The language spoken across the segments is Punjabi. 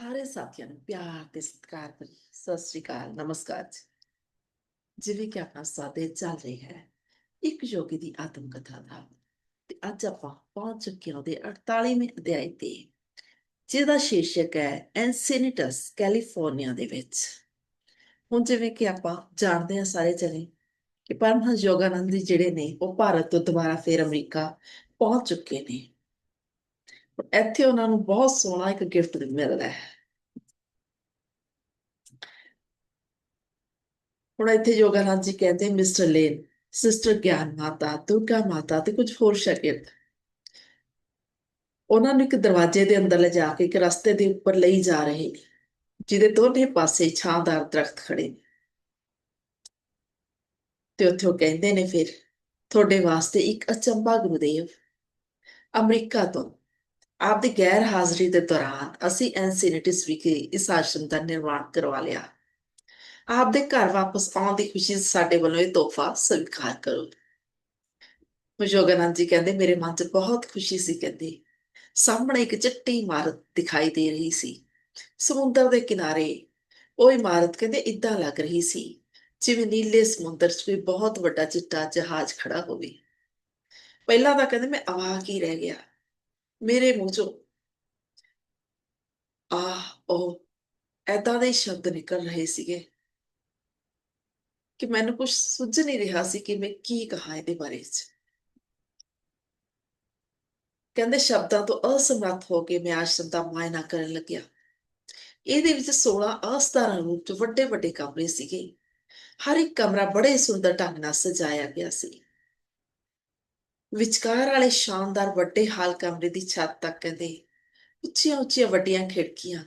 ਸਾਰੇ ਸਾਥੀਆਂ ਨੂੰ ਪਿਆਰ ਤੇ ਸਤਿਕਾਰ ਭਰੀ ਸਤਿ ਸ੍ਰੀ ਅਕਾਲ, ਨਮਸਕਾਰ ਜੀ। ਜਿਵੇਂ ਕਿ ਆਪਣਾ ਸਾਦੇ ਚੱਲ ਰਿਹਾ ਹੈ, ਇੱਕ ਯੋਗੀ ਦੀ ਆਤਮ ਕਥਾ ਦਾ। ਤੇ ਅੱਜ ਆਪਾਂ ਪਹੁੰਚ ਚੁੱਕੇ ਹਾਂ ਦੇ 48ਵੇਂ ਅਧਿਆਇ ਤੇ, ਜਿਹਦਾ ਸ਼ੀਰਸ਼ਕ ਹੈ ਐਨਸੀਨਿਟਸ ਕੈਲੀਫੋਰਨੀਆ ਦੇ ਵਿੱਚ। ਹੁਣ ਜਿਵੇਂ ਕਿ ਆਪਾਂ ਜਾਣਦੇ ਹਾਂ ਸਾਰੇ ਜਣੇ ਕਿ ਪਰਮਹੰਸ ਯੋਗਾਨੰਦ ਜੀ ਜਿਹੜੇ ਨੇ, ਉਹ ਭਾਰਤ ਤੋਂ ਦੁਬਾਰਾ ਫੇਰ ਅਮਰੀਕਾ ਪਹੁੰਚ ਚੁੱਕੇ ਨੇ। ਇੱਥੇ ਉਹਨਾਂ ਨੂੰ ਬਹੁਤ ਸੋਹਣਾ ਇੱਕ ਗਿਫਟ ਮਿਲਦਾ ਹੈ। ਹੁਣ ਇੱਥੇ ਯੋਗਾਨੰਦ ਜੀ ਕਹਿੰਦੇ, ਮਿਸਟਰ ਲੇਨ, ਸਿਸਟਰ ਗਿਆਨ ਮਾਤਾ, ਦੁਰਗਾ ਮਾਤਾ ਤੇ ਕੁਝ ਹੋਰ ਸ਼ਾਗਿਰਦ। ਉਹਨਾਂ ਨੂੰ ਇੱਕ ਦਰਵਾਜ਼ੇ ਦੇ ਅੰਦਰ ਲਿਜਾ ਕੇ ਇੱਕ ਰਸਤੇ ਦੇ ਉੱਪਰ ਲਈ ਜਾ ਰਹੇ। ਜਿਹਦੇ ਦੋਨੇ ਪਾਸੇ ਛਾਂਦਾਰ ਦਰਖਤ ਖੜੇ ਤੇ ਉੱਥੇ ਉਹ ਕਹਿੰਦੇ ਨੇ ਫਿਰ, ਤੁਹਾਡੇ ਵਾਸਤੇ ਇੱਕ ਅਚੰਭਾ ਗੁਰਦੇਵ, ਅਮਰੀਕਾ ਤੋਂ ਆਪ ਦੀ ਗੈਰ ਹਾਜ਼ਰੀ ਦੇ ਦੌਰਾਨ ਅਸੀਂ ਐਨਸੀਨਿਟਿਸ ਵਿਖੇ ਇਸ ਆਸ਼ਰਮ ਦਾ ਨਿਰਮਾਣ ਕਰਵਾ ਲਿਆ। ਆਪਦੇ ਘਰ ਵਾਪਸ ਆਉਣ ਦੀ ਖੁਸ਼ੀ ਸਾਡੇ ਵੱਲੋਂ ਇਹ ਤੋਹਫਾ ਸਵੀਕਾਰ ਕਰੋ। ਮੁਜੋਗਨੰਦ ਜੀ ਕਹਿੰਦੇ, ਮੇਰੇ ਮਨ 'ਚ ਬਹੁਤ ਖੁਸ਼ੀ ਸੀ, ਕਹਿੰਦੇ। ਸਾਹਮਣੇ ਇੱਕ ਚਿੱਟੀ ਇਮਾਰਤ ਦਿਖਾਈ ਦੇ ਰਹੀ ਸੀ। ਸਮੁੰਦਰ ਦੇ ਕਿਨਾਰੇ ਉਹ ਇਮਾਰਤ ਕਹਿੰਦੇ ਇਦਾਂ ਲੱਗ ਰਹੀ ਸੀ, ਜਿਵੇਂ ਨੀਲੇ ਸਮੁੰਦਰ 'ਚ ਵੀ ਬਹੁਤ ਵੱਡਾ ਚਿੱਟਾ ਜਹਾਜ਼ ਖੜਾ ਹੋਵੇ। ਪਹਿਲਾਂ ਤਾਂ ਕਹਿੰਦੇ, ਮੈਂ ਅਵਾਕ ਹੀ ਰਹਿ ਗਿਆ। ਮੇਰੇ ਮੂੰਹ ਚੋਂ ਆਹ, ਉਹ ਐਦਾਂ ਦੇ ਸ਼ਬਦ ਨਿਕਲ ਰਹੇ ਸੀਗੇ। ਕਿ ਮੈਨੂੰ ਕੁਝ ਸੁੱਝ ਨਹੀਂ ਰਿਹਾ ਸੀ ਕਿ ਮੈਂ ਕੀ ਕਹਾਂ ਇਹਦੇ ਬਾਰੇ ਚ। ਕਹਿੰਦੇ ਸ਼ਬਦਾਂ ਤੋਂ ਅਸਮਰੱਥ ਹੋ ਕੇ ਮੈਂ ਆਸ਼ਰਮ ਦਾ ਮਾਇਨਾ ਕਰਨ ਲੱਗਿਆ। ਇਹਦੇ ਵਿੱਚ 16 ਅਸਧਾਰਨ ਰੂਪ ਚ ਵੱਡੇ ਵੱਡੇ ਕਮਰੇ ਸੀਗੇ। ਹਰ ਇੱਕ ਕਮਰਾ ਬੜੇ ਸੁੰਦਰ ਢੰਗ ਨਾਲ ਸਜਾਇਆ ਗਿਆ ਸੀ। ਵਿਚਕਾਰ ਵਾਲੇ ਸ਼ਾਨਦਾਰ ਵੱਡੇ ਹਾਲ ਕਮਰੇ ਦੀ ਛੱਤ ਤੱਕ ਕਹਿੰਦੇ ਉੱਚੀਆਂ ਉੱਚੀਆਂ ਵੱਡੀਆਂ ਖਿੜਕੀਆਂ,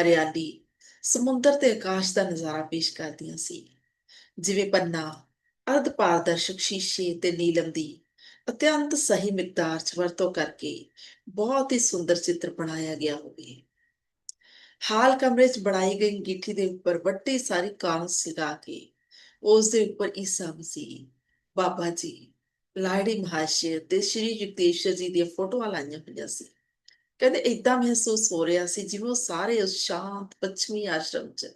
ਹਰਿਆਲੀ, ਸਮੁੰਦਰ ਤੇ ਆਕਾਸ਼ ਦਾ ਨਜ਼ਾਰਾ ਪੇਸ਼ ਕਰਦੀਆਂ ਸੀ। ਜਿਵੇਂ ਪੰਨਾ, ਅਰਧ ਪਾਰਦਰਸ਼ਕ ਸ਼ੀਸ਼ੇ ਤੇ ਨੀਲਮ ਦੀ ਅਤਿਅੰਤ ਸਹੀ ਮਿਕਦਾਰ ਚ ਵਰਤੋਂ ਕਰਕੇ ਬਹੁਤ ਹੀ ਸੁੰਦਰ ਚਿੱਤਰ ਬਣਾਇਆ ਗਿਆ ਹੋਵੇ। ਹਾਲ ਕਮਰੇ 'ਚ ਬਣਾਈ ਗਈ ਗਿੱਠੀ ਦੇ ਉੱਪਰ ਵੱਡੀ ਸਾਰੀ ਕਾਂਸ ਲਗਾ ਕੇ ਉਸ ਦੇ ਉੱਪਰ ਈਸਾ ਮਸੀਹ, ਬਾਬਾ ਜੀ, ਲਾੜੀ ਮਹਾਸ਼ਰ ਤੇ ਸ਼੍ਰੀ ਯੁਕਤੇਸ਼ਵਰ ਜੀ ਦੀਆਂ ਫੋਟੋਆਂ ਲਾਈਆਂ ਹੋਈਆਂ ਸੀ। ਕਹਿੰਦੇ ਇਦਾਂ ਮਹਿਸੂਸ ਹੋ ਰਿਹਾ ਸੀ ਜਿਵੇਂ ਉਹ ਸਾਰੇ ਉਸ ਸ਼ਾਂਤ ਪੱਛਮੀ ਆਸ਼ਰਮ 'ਚ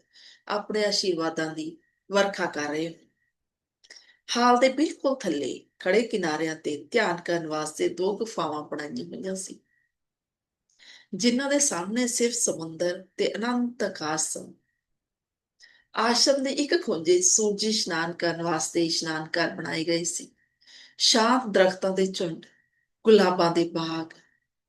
ਆਪਣੇ ਆਸ਼ੀਰਵਾਦਾਂ ਦੀ ਵਰਖਾ ਕਰ ਰਹੇ ਹਾਲ ਦੇ ਬਿਲਕੁਲ ਥੱਲੇ ਖੜੇ ਕਿਨਾਰਿਆਂ ਤੇ ਧਿਆਨ ਕਰਨ ਵਾਸਤੇ ਦੋ ਗੁਫਾਵਾਂ ਬਣਾਈਆਂ ਹੋਈਆਂ ਸੀ। ਜਿਨ੍ਹਾਂ ਦੇ ਸਾਹਮਣੇ ਸਿਰਫ ਸਮੁੰਦਰ ਤੇ ਅਨੰਤ ਆਕਾਸ਼ ਸਨ। ਆਸ਼ਰਮ ਦੇ ਇੱਕ ਖੁੰਝੇ ਸੂਰਜੀ ਇਸ਼ਨਾਨ ਕਰਨ ਵਾਸਤੇ ਇਸ਼ਨਾਨ ਘਰ ਬਣਾਏ ਗਏ ਸੀ। ਸ਼ਾਂਤ ਦਰਖਤਾਂ ਦੇ ਝੁੰਡ, ਗੁਲਾਬਾਂ ਦੇ ਬਾਗ,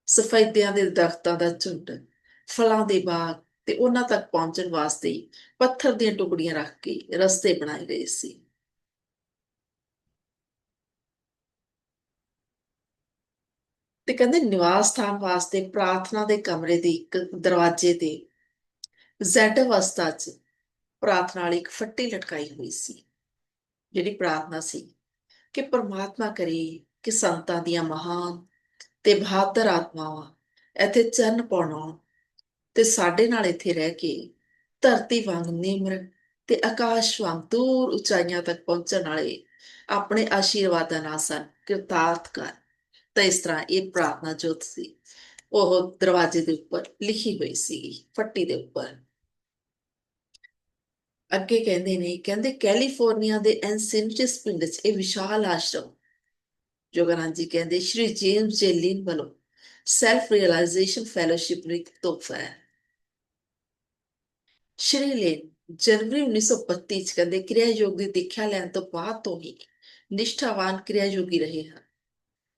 ਸਫੈਦਿਆਂ ਦੇ ਦਰਖਤਾਂ ਦਾ ਝੁੰਡ, ਫਲਾਂ ਦੇ ਬਾਗ ਤੇ ਉਹਨਾਂ ਤੱਕ ਪਹੁੰਚਣ ਵਾਸਤੇ ਪੱਥਰ ਦੀਆਂ ਟੁਕੜੀਆਂ ਰੱਖ ਕੇ ਰਸਤੇ ਬਣਾਏ ਗਏ ਸੀ। ਤੇ ਕਹਿੰਦੇ ਨਿਵਾਸ ਸਥਾਨ ਵਾਸਤੇ ਪ੍ਰਾਰਥਨਾ ਦੇ ਕਮਰੇ ਦੇ ਇੱਕ ਦਰਵਾਜ਼ੇ ਤੇ ਜ਼ੈਡ ਅਵਸਥਾ 'ਚ ਪ੍ਰਾਰਥਨਾ ਵਾਲੀ ਇੱਕ ਫੱਟੀ ਲਟਕਾਈ ਹੋਈ ਸੀ, ਜਿਹੜੀ ਪ੍ਰਾਰਥਨਾ ਸੀ ਕਿ ਪ੍ਰਮਾਤਮਾ ਕਰੇ ਕਿ ਸੰਤਾਂ ਦੀਆਂ ਮਹਾਨ ਤੇ ਬਹਾਦਰ ਆਤਮਾਵਾਂ ਇੱਥੇ ਚਰਨ ਪਾਉਣਾ ਤੇ ਸਾਡੇ ਨਾਲ ਇੱਥੇ ਰਹਿ ਕੇ ਧਰਤੀ ਵਾਂਗ ਨਿਮਰ ਤੇ ਆਕਾਸ਼ ਵਾਂਗ ਦੂਰ ਉਚਾਈਆਂ ਤੱਕ ਪਹੁੰਚਣ ਵਾਲੇ ਆਪਣੇ ਆਸ਼ੀਰਵਾਦਾਂ ਨਾਲ ਸਨ। ਕਿਰਤਾਰਥ ਕਰ ਤਾਂ ਇਸ ਤਰ੍ਹਾਂ ਇਹ ਪ੍ਰਾਰਥਨਾ ਜੋਤ ਸੀ। ਉਹ ਦਰਵਾਜ਼ੇ ਦੇ ਉੱਪਰ ਲਿਖੀ ਹੋਈ ਸੀ ਫੱਟੀ ਦੇ ਉੱਪਰ। ਅੱਗੇ ਕਹਿੰਦੇ ਨੇ, ਕਹਿੰਦੇ ਕੈਲੀਫੋਰਨੀਆ ਦੇ ਐਨਸੈਂਟਿਸ ਪਿੰਡ 'ਚ ਇਹ ਵਿਸ਼ਾਲ ਆਸ਼ਰਮ। ਜੋਗਨਾਥ ਜੀ ਕਹਿੰਦੇ, ਸ਼੍ਰੀ ਜੇਮਸ ਜੇਲਿਨ ਵੱਲੋਂ ਸੈਲਫ ਰਿਅਲਾਈਜੇਸ਼ਨ ਫੈਲੋਸ਼ਿਪ ਨੂੰ ਇੱਕ ਤੋਹਫਾ ਹੈ। ਸ਼੍ਰੀ ਲਿਨ ਜਨਵਰੀ 1932 ਚ ਕਹਿੰਦੇ ਕਿਰਿਆ ਯੋਗ ਦੀ ਦੀਖਿਆ ਲੈਣ ਤੋਂ ਬਾਅਦ ਤੋਂ ਹੀ ਨਿਸ਼ਠਾਵਾਨ ਕਿਰਿਆ ਯੋਗੀ ਰਹੇ ਹਨ।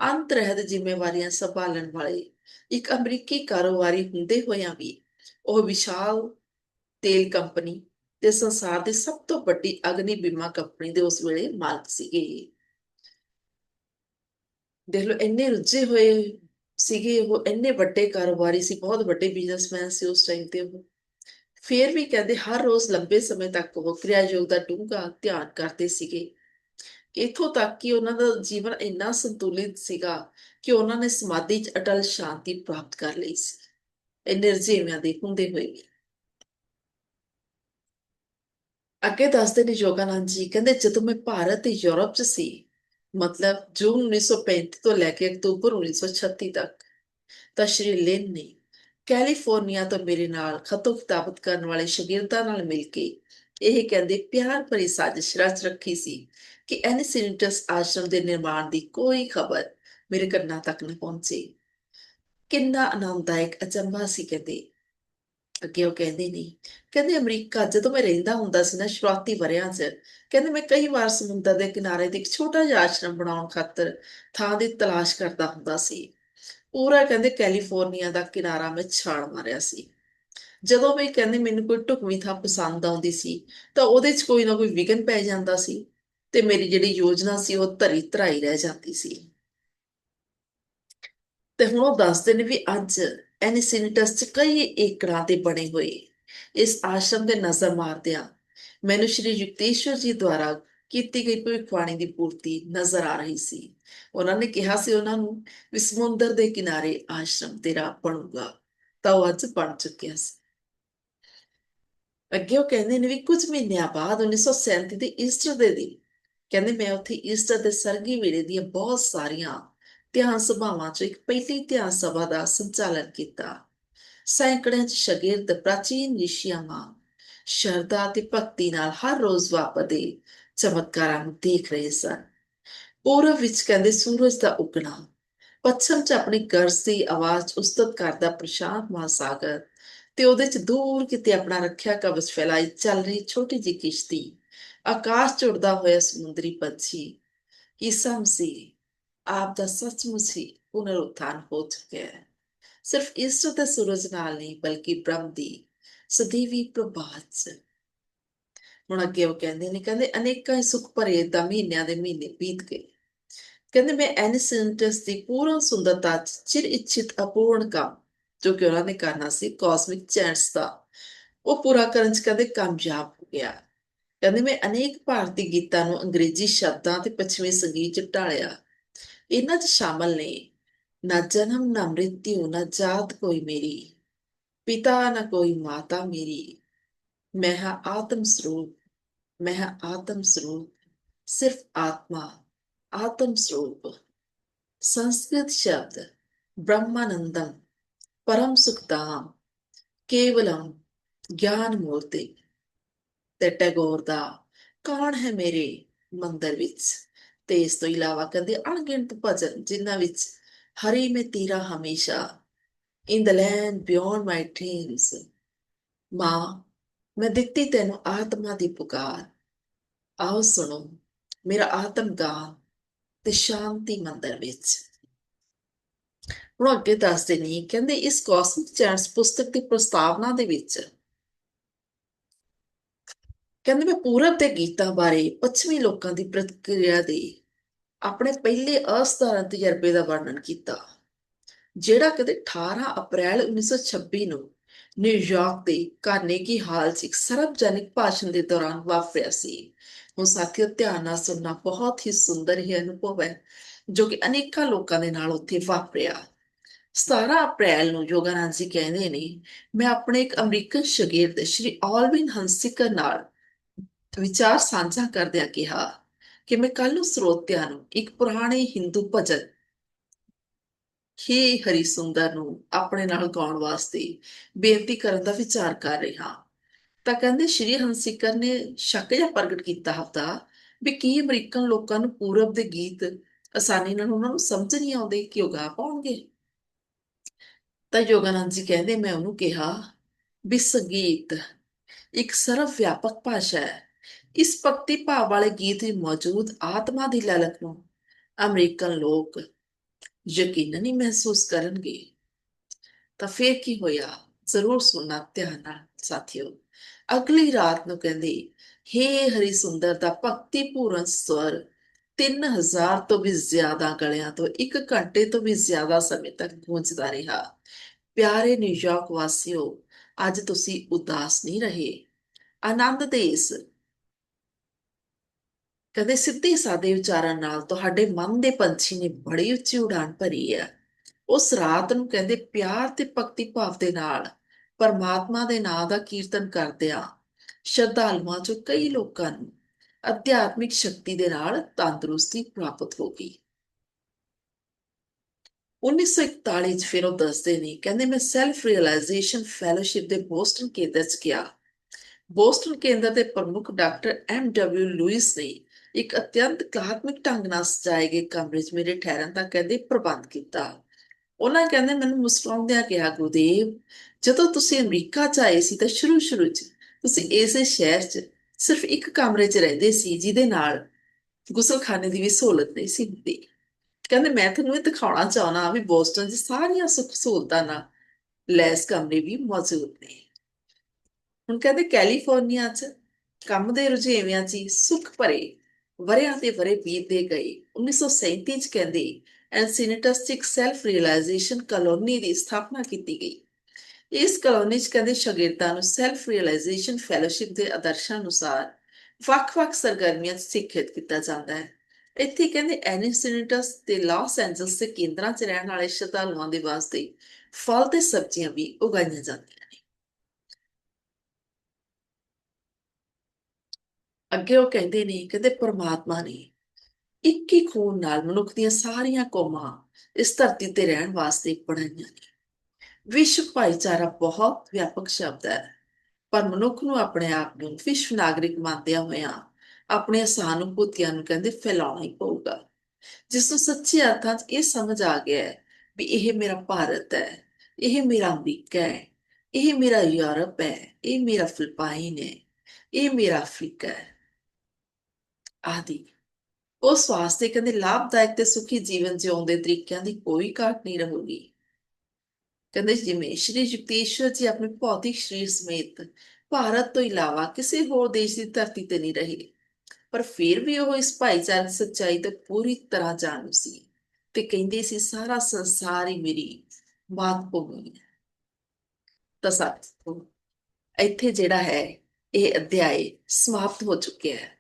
ਅੰਤ ਰਹਿਤ ਜ਼ਿੰਮੇਵਾਰੀਆਂ ਸੰਭਾਲਣ ਵਾਲੇ ਇੱਕ ਅਮਰੀਕੀ ਕਾਰੋਬਾਰੀ ਹੁੰਦੇ ਹੋਇਆਂ ਵੀ ਉਹ ਵਿਸ਼ਾਲ ਤੇਲ ਕੰਪਨੀ ਤੇ ਸੰਸਾਰ ਦੀ ਸਭ ਤੋਂ ਵੱਡੀ ਅਗਨੀ ਬੀਮਾ ਕੰਪਨੀ ਦੇ ਉਸ ਵੇਲੇ ਮਾਲਕ ਸੀਗੇ। ਦੇਖ ਲਓ, ਇੰਨੇ ਰੁੱਝੇ ਹੋਏ ਸੀਗੇ, ਉਹ ਇੰਨੇ ਵੱਡੇ ਕਾਰੋਬਾਰੀ ਸੀ, ਬਹੁਤ ਵੱਡੇ ਬਿਜ਼ਨਸਮੈਨ ਸੀ ਉਸ ਟਾਈਮ ਤੇ ਉਹ। ਫਿਰ ਵੀ ਕਹਿੰਦੇ ਹਰ ਰੋਜ਼ ਲੰਬੇ ਸਮੇਂ ਤੱਕ ਉਹ ਕਿਰਿਆ ਯੋਗ ਦਾ ਡੂੰਘਾ ਧਿਆਨ ਕਰਦੇ ਸੀਗੇ। ਇਥੋਂ ਤੱਕ ਕਿ ਉਹਨਾਂ ਦਾ ਜੀਵਨ ਇੰਨਾ ਸੰਤੁਲਿਤ ਸੀਗਾ ਕਿ ਉਹਨਾਂ ਨੇ ਸਮਾਧੀ 'ਚ ਅਟਲ ਸ਼ਾਂਤੀ ਪ੍ਰਾਪਤ ਕਰ ਲਈ ਸੀ। ਇਹ ਰੁਝੇਵਿਆਂ ਦੇ ਹੁੰਦੇ ਹੋਏ ਵੀ। ਅੱਗੇ ਦੱਸਦੇ ਨੇ ਯੋਗਾਨੰਦ ਜੀ, ਕਹਿੰਦੇ ਜਦੋਂ ਮੈਂ ਭਾਰਤ ਤੇ ਯੂਰਪ 'ਚ ਸੀ, ਮਤਲਬ ਜੂਨ 1935 ਤੋਂ ਲੈ ਕੇ ਅਕਤੂਬਰ 1936 ਤੱਕ, ਤਾਂ ਸ਼੍ਰੀ ਲਿਨ ਨੇ ਕੈਲੀਫੋਰਨੀਆ ਤੋਂ ਮੇਰੇ ਨਾਲ ਖਤੋ ਕਿਤਾਬਤ ਕਰਨ ਵਾਲੇ ਸ਼ਾਗਿਰਦਾਂ ਨਾਲ ਮਿਲ ਕੇ ਇਹ ਕਹਿੰਦੇ ਪਿਆਰ ਭਰੀ ਸਾਜ਼ਿਸ਼ ਰਚ ਰੱਖੀ ਸੀ ਕਿ ਐਨਸੀਨਟਸ ਆਸ਼ਰਮ ਦੇ ਨਿਰਮਾਣ ਦੀ ਕੋਈ ਖਬਰ ਮੇਰੇ ਕੰਨਾਂ ਤੱਕ ਨਾ ਪਹੁੰਚੇ। ਕਿੰਨਾ ਆਨੰਦਦਾਇਕ, ਅਚੰਭਾ ਸੀ ਕਹਿੰਦੇ। ਅੱਗੇ ਉਹ ਕਹਿੰਦੇ ਨਹੀਂ ਕਹਿੰਦੇ ਅਮਰੀਕਾ ਜਦੋਂ ਮੈਂ ਰਹਿੰਦਾ ਹੁੰਦਾ ਸੀ ਨਾ ਸ਼ੁਰੂਆਤੀ ਵਰਿਆਂ 'ਚ, ਕਹਿੰਦੇ ਮੈਂ ਕਈ ਵਾਰ ਸਮੁੰਦਰ ਦੇ ਕਿਨਾਰੇ ਤੇ ਇੱਕ ਛੋਟਾ ਜਿਹਾ ਆਸ਼ਰਮ ਬਣਾਉਣ ਖਾਤਰ ਥਾਂ ਦੀ ਤਲਾਸ਼ ਕਰਦਾ ਹੁੰਦਾ ਸੀ। ਪੂਰਾ ਕਹਿੰਦੇ ਕੈਲੀਫੋਰਨੀਆ ਦਾ ਕਿਨਾਰਾ ਮੈਂ ਛਾਲ ਮਾਰਿਆ ਸੀ। ਜਦੋਂ ਵੀ ਕਹਿੰਦੇ ਮੈਨੂੰ ਕੋਈ ਢੁਕਵੀਂ ਥਾਂ ਪਸੰਦ ਆਉਂਦੀ ਸੀ, ਤਾਂ ਉਹਦੇ 'ਚ ਕੋਈ ਨਾ ਕੋਈ ਵਿਘਨ ਪੈ ਜਾਂਦਾ ਸੀ ਤੇ ਮੇਰੀ ਜਿਹੜੀ ਯੋਜਨਾ ਸੀ ਉਹ ਧਰੀ ਧਰਾਈ ਰਹਿ ਜਾਂਦੀ ਸੀ। ਤੇ ਹੁਣ ਉਹ ਦੱਸਦੇ ਨੇ ਵੀ ਅੱਜ ਐਨੀਸਿਨਟਸ 'ਚ ਕਈ ਏਕੜਾਂ ਤੇ ਬਣੇ ਹੋਏ। ਇਸ ਆਸ਼ਰਮ ਦੇ ਨਜ਼ਰ ਮਾਰਦਿਆਂ ਮੈਨੂੰ ਸ਼੍ਰੀ ਯੁਕਤੇਸ਼ਵਰ ਜੀ ਦੁਆਰਾ ਕੀਤੀ ਗਈ ਭਵਿੱਖਬਾਣੀ ਦੀ ਪੂਰਤੀ ਨਜ਼ਰ ਆ ਰਹੀ ਸੀ। ਉਹਨਾਂ ਨੇ ਕਿਹਾ ਸੀ ਉਹਨਾਂ ਨੂੰ ਵੀ ਸਮੁੰਦਰ ਦੇ ਕਿਨਾਰੇ ਆਸ਼ਰਮ ਤੇਰਾ ਬਣੂਗਾ। ਤਾਂ ਉਹ ਅੱਜ ਬਣ ਚੁੱਕਿਆ ਸੀ। ਅੱਗੇ ਉਹ ਕਹਿੰਦੇ ਨੇ ਵੀ ਕੁਝ ਮਹੀਨਿਆਂ ਬਾਅਦ 1937 ਦੇ ਈਸਟਰ ਦੇ ਦਿਨ ਕਹਿੰਦੇ ਮੈਂ ਉੱਥੇ ਈਸਟਰ ਦੇ ਸਰਗੀ ਵੇਲੇ ਦੀਆਂ ਬਹੁਤ ਸਾਰੀਆਂ ਧਿਆਨ ਸਭਾਵਾਂ 'ਚ ਇੱਕ ਪਹਿਲੀ ਧਿਆਨ ਸਭਾ ਦਾ ਸੰਚਾਲਨ ਕੀਤਾ। ਸੈਂਕੜਿਆਂ 'ਚ ਸ਼ਾਗਿਰਦ ਪ੍ਰਾਚੀਨ ਰਿਸ਼ੀਆਂ ਸ਼ਰਧਾ ਤੇ ਭਗਤੀ ਨਾਲ ਹਰ ਰੋਜ਼ ਵਾਪਰਦੇ ਚਮਤਕਾਰਾਂ ਨੂੰ ਦੇਖ ਰਹੇ ਸਨ। ਪੂਰਬ ਵਿੱਚ ਕਹਿੰਦੇ ਸੂਰਜ ਦਾ ਉਗਣਾ। ਪੱਛਮ 'ਚ ਆਪਣੀ ਗਰਜ ਦੀ ਆਵਾਜ਼ ਉਸਤਤ ਕਰਦਾ ਪ੍ਰਸ਼ਾਂਤ ਮਹਾਸਾਗਰ ਤੇ ਉਹਦੇ 'ਚ ਦੂਰ ਕਿਤੇ ਆਪਣਾ ਰੱਖਿਆ ਕਵਚ ਫੈਲਾਈ ਚੱਲ ਰਹੀ ਛੋਟੀ ਜਿਹੀ ਕਿਸ਼ਤੀ। ਆਕਾਸ਼ 'ਚ ਉੜਦਾ ਹੋਇਆ ਸਮੁੰਦਰੀ ਪੰਛੀ। ਈਸਾ ਮਸੀਹ ਆਪ ਦਾ ਸੱਚਮੁੱਚ ਹੀ ਪੁਨਰਉੱਥਾਨ ਹੋ ਚੁੱਕਿਆ ਹੈ। ਸਿਰਫ ਇਸ ਦੇ ਸੂਰਜ ਨਾਲ ਨਹੀਂ, ਬਲਕਿ ਬ੍ਰਹਮ ਦੀ ਸਦੀਵੀ ਪ੍ਰਭਾਤ 'ਚ। ਹੁਣ ਅੱਗੇ ਉਹ ਕਹਿੰਦੇ ਨੇ, ਕਹਿੰਦੇ ਅਨੇਕਾਂ ਹੀ ਸੁਖ ਭਰੇ ਤਾਂ ਮਹੀਨਿਆਂ ਦੇ ਮਹੀਨੇ ਬੀਤ ਗਏ। ਕਹਿੰਦੇ ਮੈਂ ਐਨਸੈਂਟਸ ਦੀ ਪੂਰਨ ਸੁੰਦਰਤਾ ਚਿਰ ਇੱਛਿਤ ਅਪੂਰਨ ਕੰਮ ਜੋ ਕਿ ਉਹਨਾਂ ਨੇ ਕਰਨਾ ਸੀ ਕਾਸਮਿਕ ਚੈਂਟਸ ਦਾ, ਉਹ ਪੂਰਾ ਕਰਨ 'ਚ ਕਹਿੰਦੇ ਕਾਮਯਾਬ ਹੋ ਗਿਆ। ਕਹਿੰਦੇ ਮੈਂ ਅਨੇਕ ਭਾਰਤੀ ਗੀਤਾਂ ਨੂੰ ਅੰਗਰੇਜ਼ੀ ਸ਼ਬਦਾਂ ਤੇ ਪੱਛਮੀ ਸੰਗੀਤ 'ਚ ਢਾਲਿਆ। ਇਹਨਾਂ 'ਚ ਸ਼ਾਮਲ ਨੇ, ਨਾ ਜਨਮ, ਨਾ ਮ੍ਰਿਤਿਉ ਨਾ ਜਾਤ ਕੋਈ ਮੇਰੀ, ਪਿਤਾ ਨਾ ਕੋਈ ਮਾਤਾ ਮੇਰੀ, ਮੈਂ ਹਾਂ ਆਤਮ ਸਰੂਪ ਮੈਂ ਆਤਮ ਸਰੂਪ, ਸਿਰਫ ਆਤਮਾ, ਆਤਮ ਸਰੂਪ। ਸੰਸਕ੍ਰਿਤ ਸ਼ਬਦ ਬ੍ਰਹਮਾਨੰਦਮ ਪਰਮ ਸੁਖਤਾਮ ਕੇਵਲਮ ਗਿਆਨ ਮੂਰਤੀ। ਤੇ ਟੈਗੋਰ ਦਾ, ਕੌਣ ਹੈ ਮੇਰੇ ਮੰਦਰ ਵਿੱਚ? ਤੇ ਇਸ ਤੋਂ ਇਲਾਵਾ ਕਹਿੰਦੇ ਅਣਗਿਣਤ ਭਜਨ, ਜਿਨ੍ਹਾਂ ਵਿੱਚ ਹਰੀ ਮੇ ਤੇਰਾ ਹਮੇਸ਼ਾ in the land beyond my dreams ਮਾਂ ਮੈਂ ਦਿੱਤੀ ਤੈਨੂੰ ਆਤਮਾ ਦੀ ਪੁਕਾਰ। ਆਓ ਸੁਣੋ, ਮੇਰਾ ਆਤਮ ਗਾਨ ਤੇ ਸ਼ਾਂਤੀ ਮੰਦਰ ਵਿੱਚ। ਹੁਣ ਅੱਗੇ ਦੱਸਦੇ ਨਹੀਂ ਕਹਿੰਦੇ ਇਸ ਕੌਸਮਿਕ ਚੈਂਟਸ ਪੁਸਤਕ ਦੀ ਪ੍ਰਸਤਾਵਨਾ ਦੇ ਵਿੱਚ ਕਹਿੰਦੇ ਮੈਂ ਪੂਰਬ ਦੇ ਗੀਤਾਂ ਬਾਰੇ ਪੱਛਮੀ ਲੋਕਾਂ ਦੀ ਪ੍ਰਤੀਕਿਰਿਆ ਦੇ ਆਪਣੇ ਪਹਿਲੇ ਅਸਧਾਰਨ ਤਜਰਬੇ ਦਾ ਵਰਣਨ ਕੀਤਾ, ਜਿਹੜਾ ਕਦੇ 18 ਅਪ੍ਰੈਲ 1926 ਨੂੰ ਨਿਊਯਾਰਕ ਦੇ ਕਾਰਨੇਗੀ ਹਾਲ 'ਚ ਇੱਕ ਸਰਵਜਨਿਕ ਭਾਸ਼ਣ ਦੇ ਦੌਰਾਨ ਵਾਪਰਿਆ ਸੀ। ਹੁਣ ਸਾਥੀਓ, ਧਿਆਨ ਨਾਲ ਸੁਣਨਾ ਬਹੁਤ ਹੀ ਸੁੰਦਰ ਹੀ ਅਨੁਭਵ ਹੈ, ਜੋ ਕਿ ਅਨੇਕਾਂ ਲੋਕਾਂ ਦੇ ਨਾਲ ਉੱਥੇ ਵਾਪਰਿਆ। 17 ਅਪ੍ਰੈਲ ਨੂੰ ਯੋਗਾਨੰਦ ਜੀ ਕਹਿੰਦੇ ਨੇ, ਮੈਂ ਆਪਣੇ ਇੱਕ ਅਮਰੀਕਨ ਸ਼ਾਗਿਰਦ ਸ਼੍ਰੀ ਆਲਵਿਨ ਹੰਸਿਕਰ ਨਾਲ ਵਿਚਾਰ ਸਾਂਝਾ ਕਰਦਿਆਂ ਕਿਹਾ ਕਿ ਮੈਂ ਕੱਲ ਨੂੰ ਸਰੋਤਿਆਂ ਨੂੰ ਇੱਕ ਪੁਰਾਣੇ ਹਿੰਦੂ ਭਜਨ ਹੀ ਹਰੀ ਸੁੰਦਰ ਨੂੰ ਆਪਣੇ ਨਾਲ ਗਾਉਣ ਵਾਸਤੇ ਬੇਨਤੀ ਕਰਨ ਦਾ ਵਿਚਾਰ ਕਰ ਰਿਹਾ ਤਾਂ ਕਹਿੰਦੇ ਸ਼੍ਰੀ ਹੰਸਿਕਰ ਨੇ ਸ਼ੱਕ ਜਿਹਾ ਪ੍ਰਗਟ ਕੀਤਾ ਹਫਤਾ ਵੀ ਕੀ ਅਮਰੀਕਨ ਲੋਕਾਂ ਨੂੰ ਪੂਰਬ ਦੇ ਗੀਤ ਆਸਾਨੀ ਨਾਲ ਉਹਨਾਂ ਨੂੰ ਸਮਝ ਨਹੀਂ ਆਉਂਦੇ ਕਿ ਉਹ ਗਾ ਪਾਉਣਗੇ? ਤਾਂ ਯੋਗਾਨੰਦ ਜੀ ਕਹਿੰਦੇ, ਮੈਂ ਉਹਨੂੰ ਕਿਹਾ ਵੀ ਸੰਗੀਤ ਇੱਕ ਸਰਵ ਵਿਆਪਕ ਭਾਸ਼ਾ ਹੈ। ਇਸ ਭਗਤੀ ਭਾਵ ਵਾਲੇ ਗੀਤ ਵਿੱਚ ਮੌਜੂਦ ਆਤਮਾ ਦੀ ਲਲਕ ਨੂੰ ਅਮਰੀਕਨ ਲੋਕ ਯਕੀਨਨ ਹੀ ਮਹਿਸੂਸ ਕਰਨਗੇ। ਤਾਂ ਫੇਰ ਕੀ ਹੋਇਆ? ਜ਼ਰੂਰ ਸੁਣਨਾ, ਧਿਆਨ ਨਾਲ, ਸਾਥੀਓ। ਅਗਲੀ ਰਾਤ ਨੂੰ ਕਹਿੰਦੇ, ਹੇ ਹਰੀ ਸੁੰਦਰ ਦਾ ਭਗਤੀ ਪੂਰਨ ਸਵਰ 3000 ਤੋਂ ਵੀ ਜ਼ਿਆਦਾ ਗਲਿਆਂ ਤੋਂ 1 ਘੰਟੇ ਤੋਂ ਵੀ ਜ਼ਿਆਦਾ ਸਮੇਂ ਤੱਕ ਗੂੰਜਦਾ ਰਿਹਾ। ਪਿਆਰੇ ਨਿਊਯਾਰਕ ਵਾਸੀਓ, ਅੱਜ ਤੁਸੀਂ ਉਦਾਸ ਨਹੀਂ ਰਹੇ। ਆਨੰਦ ਦੇ ਇਸ ਕਹਿੰਦੇ ਸਿੱਧੇ ਸਾਦੇ ਵਿਚਾਰਾਂ ਨਾਲ ਤੁਹਾਡੇ ਮਨ ਦੇ ਪੰਛੀ ਨੇ ਬੜੀ ਉੱਚੀ ਉਡਾਨ ਭਰੀ ਹੈ ਉਸ ਰਾਤ ਨੂੰ ਕਹਿੰਦੇ ਪਿਆਰ ਤੇ ਭਗਤੀ ਭਾਵ ਦੇ ਨਾਲ, ਪਰਮਾਤਮਾ ਦੇ ਨਾਮ ਦਾ ਕੀਰਤਨ ਕਰਦਿਆਂ ਸ਼ਰਧਾਲੂਆਂ ਚੋਂ ਕਈ ਲੋਕਾਂ ਨੂੰ ਅਧਿਆਤਮਿਕ ਸ਼ਕਤੀ ਦੇ ਨਾਲ ਤੰਦਰੁਸਤੀ ਪ੍ਰਾਪਤ ਹੋ ਗਈ। 1941 ਚ ਫਿਰ ਉਹ ਦੱਸਦੇ ਨੇ, ਕਹਿੰਦੇ ਮੈਂ ਸੈਲਫ ਰਿਅਲਾਈਜੇਸ਼ਨ ਫੈਲੋਸ਼ਿਪ ਦੇ ਬੋਸਟਨ ਕੇਂਦਰ ਚ ਗਿਆ। ਬੋਸਟਨ ਕੇਂਦਰ ਦੇ ਪ੍ਰਮੁੱਖ ਡਾਕਟਰ ਐਮ ਡਬਲਿਊ ਲੂਇਸ ਨੇ ਇੱਕ ਅਤਿਅੰਤ ਕਲਾਤਮਿਕ ਢੰਗ ਨਾਲ ਸਜਾਏ ਗਏ ਕਮਰੇ 'ਚ ਮੇਰੇ ਠਹਿਰਨ ਦਾ ਕਹਿੰਦੇ ਪ੍ਰਬੰਧ ਕੀਤਾ। ਉਹਨਾਂ ਕਹਿੰਦੇ, ਮੈਨੂੰ ਮੁਸਕਰਾਉਂਦਿਆਂ ਕਿਹਾ, ਗੁਰਦੇਵ, ਜਦੋਂ ਤੁਸੀਂ ਅਮਰੀਕਾ 'ਚ ਆਏ ਸੀ ਤਾਂ ਸ਼ੁਰੂ ਸ਼ੁਰੂ 'ਚ ਤੁਸੀਂ ਇਸੇ ਸ਼ਹਿਰ 'ਚ ਸਿਰਫ ਇੱਕ ਕਮਰੇ 'ਚ ਰਹਿੰਦੇ ਸੀ ਜਿਹਦੇ ਨਾਲ ਗੁਸਲਖਾਨੇ ਦੀ ਵੀ ਸਹੂਲਤ ਨਹੀਂ ਸੀ ਹੁੰਦੀ। ਕਹਿੰਦੇ, ਮੈਂ ਤੁਹਾਨੂੰ ਇਹ ਦਿਖਾਉਣਾ ਚਾਹਣਾ ਵੀ ਬੋਸਟਨ 'ਚ ਸਾਰੀਆਂ ਸੁੱਖ ਸਹੂਲਤਾਂ ਨਾਲ ਲੈਸ ਕਮਰੇ ਵੀ ਮੌਜੂਦ ਨੇ। ਹੁਣ ਕਹਿੰਦੇ, ਕੈਲੀਫੋਰਨੀਆ 'ਚ ਕੰਮ ਦੇ ਰੁਝੇਵਿਆਂ 'ਚ ਹੀ ਸੁੱਖ ਭਰੇ ਵਰਿਆਂ ਦੇ ਵਰੇ ਬੀਤਦੇ ਗਏ। 1937 'ਚ ਕਹਿੰਦੇ ਐਨਸੀਨੇਟਸ 'ਚ ਇੱਕ ਸੈਲਫ ਰਿਅਲਾਈਜੇਸ਼ਨ ਕਲੋਨੀ ਦੀ ਸਥਾਪਨਾ ਕੀਤੀ ਗਈ। ਇਸ ਕਲੋਨੀ 'ਚ ਕਹਿੰਦੇ, ਸ਼ਾਗਿਰਦਾਂ ਨੂੰ ਸੈਲਫ ਰਿਅਲਾਈਜੇਸ਼ਨ ਫੈਲੋਸ਼ਿਪ ਦੇ ਆਦਰਸ਼ਾਂ ਅਨੁਸਾਰ ਵੱਖ-ਵੱਖ ਸਰਗਰਮੀਆਂ 'ਚ ਸਿੱਖਿਅਤ ਕੀਤਾ ਜਾਂਦਾ ਹੈ। ਇੱਥੇ ਕਹਿੰਦੇ ਐਨਸੀਨੇਟਸ ਤੇ ਲਾਸ ਐਂਜਲਸ ਦੇ ਕੇਂਦਰਾਂ 'ਚ ਰਹਿਣ ਵਾਲੇ ਸ਼ਰਧਾਲੂਆਂ ਦੇ ਵਾਸਤੇ ਫਲ ਤੇ ਸਬਜ਼ੀਆਂ ਵੀ ਉਗਾਈਆਂ ਜਾਂਦੀਆਂ ਅੱਗੇ ਉਹ ਕਹਿੰਦੇ ਨੇ, ਕਹਿੰਦੇ ਪ੍ਰਮਾਤਮਾ ਨੇ ਇੱਕ ਹੀ ਖੂਨ ਨਾਲ ਮਨੁੱਖ ਦੀਆਂ ਸਾਰੀਆਂ ਕੌਮਾਂ ਇਸ ਧਰਤੀ ਤੇ ਰਹਿਣ ਵਾਸਤੇ ਬਣਾਈਆਂ ਨੇ। ਵਿਸ਼ਵ ਭਾਈਚਾਰਾ ਬਹੁਤ ਵਿਆਪਕ ਸ਼ਬਦ ਹੈ, ਪਰ ਮਨੁੱਖ ਨੂੰ ਆਪਣੇ ਆਪ ਨੂੰ ਵਿਸ਼ਵ ਨਾਗਰਿਕ ਮੰਨਦਿਆਂ ਹੋਇਆਂ ਆਪਣੀਆਂ ਸਹਾਨੁਭੂਤੀਆਂ ਨੂੰ ਕਹਿੰਦੇ ਫੈਲਾਉਣਾ ਹੀ ਪਊਗਾ। ਜਿਸ ਨੂੰ ਸੱਚੇ ਅਰਥਾਂ 'ਚ ਇਹ ਸਮਝ ਆ ਗਿਆ ਹੈ ਵੀ ਇਹ ਮੇਰਾ ਭਾਰਤ ਹੈ, ਇਹ ਮੇਰਾ ਅਮਰੀਕਾ ਹੈ, ਇਹ ਮੇਰਾ ਯੂਰਪ ਹੈ, ਇਹ ਮੇਰਾ ਫਿਲਪਾਈਨ ਹੈ, ਇਹ ਮੇਰਾ ਅਫਰੀਕਾ ਹੈ। ਆਦਿ। ਉਸ ਵਾਸਤੇ ਕਹਿੰਦੇ ਲਾਭਦਾਇਕ ਤੇ ਸੁਖੀ ਜੀਵਨ ਜਿਉਣ ਦੇ ਤਰੀਕਿਆਂ ਦੀ ਕੋਈ ਘਾਟ ਨਹੀਂ ਰਹੂਗੀ। ਕਹਿੰਦੇ ਜਿਵੇਂ ਸ਼੍ਰੀ ਯੁਕਤੇਸ਼ਵਰ ਜੀ ਆਪਣੇ ਭੌਤਿਕ ਸਰੀਰ ਸਮੇਤ ਭਾਰਤ ਤੋਂ ਇਲਾਵਾ ਕਿਸੇ ਹੋਰ ਦੇਸ਼ ਦੀ ਧਰਤੀ ਤੇ ਨਹੀਂ ਰਹੇ। ਪਰ ਫਿਰ ਵੀ ਉਹ ਇਸ ਭਾਈਚਾਰਕ ਸੱਚਾਈ ਤੇ ਪੂਰੀ ਤਰ੍ਹਾਂ ਜਾਣੂ ਸੀ ਤੇ ਕਹਿੰਦੇ ਸੀ, ਸਾਰਾ ਸੰਸਾਰ ਹੀ ਮੇਰੀ ਮਾਤ ਭੂਮੀ ਹੈ। ਤਾਂ ਸਾਥੀਓ, ਇੱਥੇ ਜਿਹੜਾ ਹੈ, ਇਹ ਅਧਿਆਇ ਸਮਾਪਤ ਹੋ ਚੁੱਕਿਆ ਹੈ।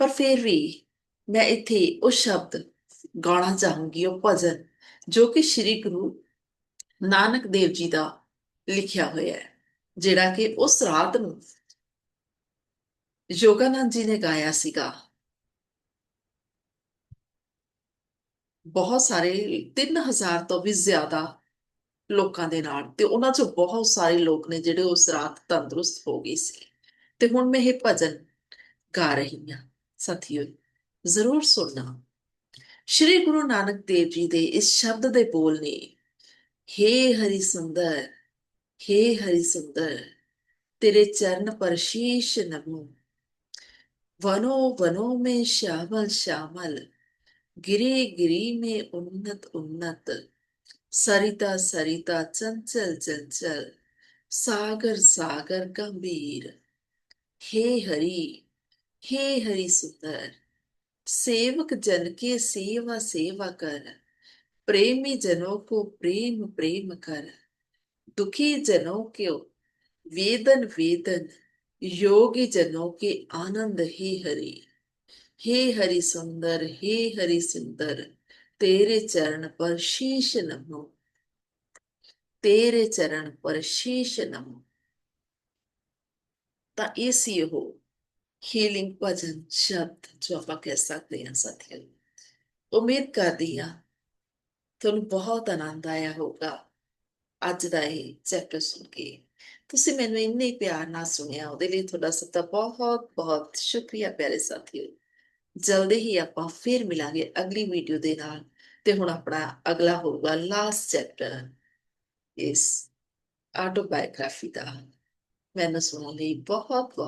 ਪਰ ਫਿਰ ਵੀ ਮੈਂ ਇੱਥੇ ਉਹ ਸ਼ਬਦ ਗਾਉਣਾ ਚਾਹੂੰਗੀ, ਉਹ ਭਜਨ, ਜੋ ਕਿ ਸ੍ਰੀ ਗੁਰੂ ਨਾਨਕ ਦੇਵ ਜੀ ਦਾ ਲਿਖਿਆ ਹੋਇਆ ਹੈ, ਜਿਹੜਾ ਕਿ ਉਸ ਰਾਤ ਨੂੰ ਯੋਗਾਨੰਦ ਜੀ ਨੇ ਗਾਇਆ ਸੀਗਾ। ਬਹੁਤ ਸਾਰੇ 3000 ਤੋਂ ਵੀ ਜ਼ਿਆਦਾ ਲੋਕਾਂ ਦੇ ਨਾਲ ਤੇ ਉਹਨਾਂ ਚੋਂ ਬਹੁਤ ਸਾਰੇ ਲੋਕ ਨੇ ਜਿਹੜੇ ਉਸ ਰਾਤ ਤੰਦਰੁਸਤ ਹੋ ਗਏ ਸੀ। ਤੇ ਹੁਣ ਮੈਂ ਇਹ ਭਜਨ ਗਾ ਰਹੀ ਹਾਂ। ਸਾਥੀਓ ਜ਼ਰੂਰ ਸੁਣਨਾ ਸ਼੍ਰੀ ਗੁਰੂ ਨਾਨਕ ਦੇਵ ਜੀ ਦੇ ਇਸ ਸ਼ਬਦ ਦੇ ਬੋਲ ਨੇ हे हरि सुंदर हे हरि सुंदर तेरे चरण पर शीश नमो वनो वनो में श्यामल श्यामल गिरे गिरी में उन्नत उन्नत सरिता सरिता चंचल चंचल सागर सागर गंभीर हे हरि हे हरि सुंदर सेवक जन के सेवा सेवा कर प्रेमी जनों को प्रेम प्रेम कर दुखी जनों के वेदन वेदन योगी जनों के आनंद हे हरि हे हरि सुंदर हे हरि सुंदर तेरे चरण पर शीश नमो तेरे चरण पर शीश नमो ਤਾਂ ਇਹ ਸੀ ਉਹ ਹੀਲਿੰਗ ਭਜਨ ਸ਼ਬਦ ਜੋ ਆਪਾਂ ਕਹਿ ਸਕਦੇ ਹਾਂ ਸਾਥੀਓ ਉਮੀਦ ਕਰਦੀ ਹਾਂ ਤੁਹਾਨੂੰ ਬਹੁਤ ਆਨੰਦ ਆਇਆ ਹੋਊਗਾ ਅੱਜ ਦਾ ਇਹ ਚੈਪਟਰ ਸੁਣ ਕੇ ਤੁਸੀਂ ਮੈਨੂੰ ਇੰਨੇ ਪਿਆਰ ਨਾਲ ਸੁਣਿਆ ਉਹਦੇ ਲਈ ਤੁਹਾਡਾ ਸਭ ਦਾ ਬਹੁਤ ਬਹੁਤ ਸ਼ੁਕਰੀਆ ਪਿਆਰੇ ਸਾਥੀਓ ਜਲਦੀ ਹੀ ਆਪਾਂ ਫੇਰ ਮਿਲਾਂਗੇ ਅਗਲੀ ਵੀਡੀਓ ਦੇ ਨਾਲ ਤੇ ਹੁਣ ਆਪਣਾ ਅਗਲਾ ਹੋਊਗਾ ਲਾਸਟ ਚੈਪਟਰ ਇਸ ਆਟੋਬਾਇਓਗ੍ਰਾਫੀ ਦਾ ਮੈਨੂੰ ਸੁਣਨ ਲਈ ਬਹੁਤ ਬਹੁਤ